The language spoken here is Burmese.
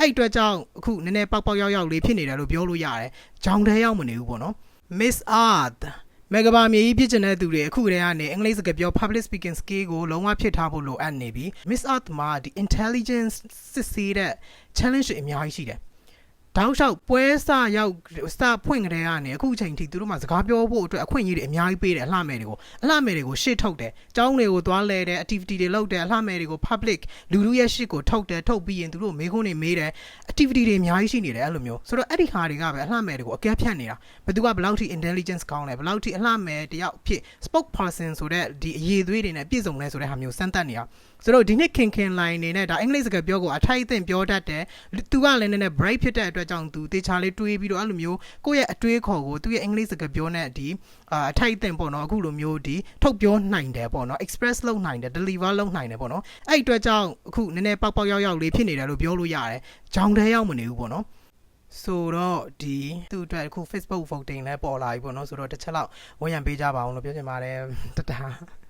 အဲ့အတွက်ကြောင့်အခုနည်းနည်းပေါက်ပေါက်ရောက်ရောက်လေးဖြစ်နေတယ်လို့ပြောလို့ရတယ်ကြောင်တဲရောက်မနေဘူးပေါ့နော် Miss Earth မဂဘာမြေကြီးဖြစ်ကျင်တဲ့သူတွေအခုတည်းကနေအင်္ဂလိပ်စကားပြော public speaking skill ကိုလုံးဝဖြစ်ထားဖို့လိုအပ်နေပြီ Miss Earth မှာဒီ intelligence စစ်ဆေးတဲ့ challenge တွေအများကြီးရှိတယ် တောက်လျှောက်ပွဲစရောက်စဖွင့်ကြတဲ့ကနေအခုချိန်ထိသူတို့မှစကားပြောဖို့အတွက်အခွင့်အရေးတွေအများကြီးပေးတယ်အလှမဲ့တွေကိုအလှမဲ့တွေကိုရှေ့ထုတ်တယ်။ကျောင်းတွေကိုသွားလဲတယ် activity တွေလုပ်တယ်အလှမဲ့တွေကို public လူလူရဲ့ရှေ့ကိုထုတ်တယ်ထုတ်ပြီးရင်သူတို့မေးခွန်းတွေမေးတယ် activity တွေအများကြီးရှိနေတယ်အဲ့လိုမျိုးဆိုတော့အဲ့ဒီဟာတွေကပဲအလှမဲ့တွေကိုအကဲဖြတ်နေတာဘယ်သူကဘယ်လောက်ထိ intelligence ကောင်းလဲဘယ်လောက်ထိအလှမဲ့တယောက်ဖြစ် spokesperson ဆိုတဲ့ဒီအရေးသွေးတွေနဲ့ပြည့်စုံလဲဆိုတဲ့ဟာမျိုးစမ်းသပ်နေတာဆိုတော့ဒီနေ့ခင်ခင် line နေနဲ့ဒါအင်္ဂလိပ်စကားပြောကိုအထိုက်အသင့်ပြောတတ်တယ်သူကလည်းနည်းနည်း bright ဖြစ်တဲ့အတွက်ကြောင့်သူတေချာလေးတွေးပြီးတော့အဲ့လိုမျိုးကိုယ့်ရဲ့အတွေးခေါ်ကိုသူ့ရဲ့အင်္ဂလိပ်စကားပြောနဲ့ဒီအာအထိုက်အသင့်ပေါ့နော်အခုလိုမျိုးဒီထုတ်ပြောနိုင်တယ်ပေါ့နော် express လုပ်နိုင်တယ် deliver လုပ်နိုင်တယ်ပေါ့နော်အဲ့အတွက်ကြောင့်အခုနည်းနည်းပေါက်ပေါက်ရောက်ရောက်လေးဖြစ်နေတယ်လို့ပြောလို့ရတယ်ကြောင်တဲရောက်မနေဘူးပေါ့နော်ဆိုတော့ဒီသူ့အတွက်အခု Facebook voting လည်းပေါ်လာပြီပေါ့နော်ဆိုတော့တစ်ချက်လောက်ဝန်ရံပေးကြပါအောင်လို့ပြောချင်ပါတယ်တတား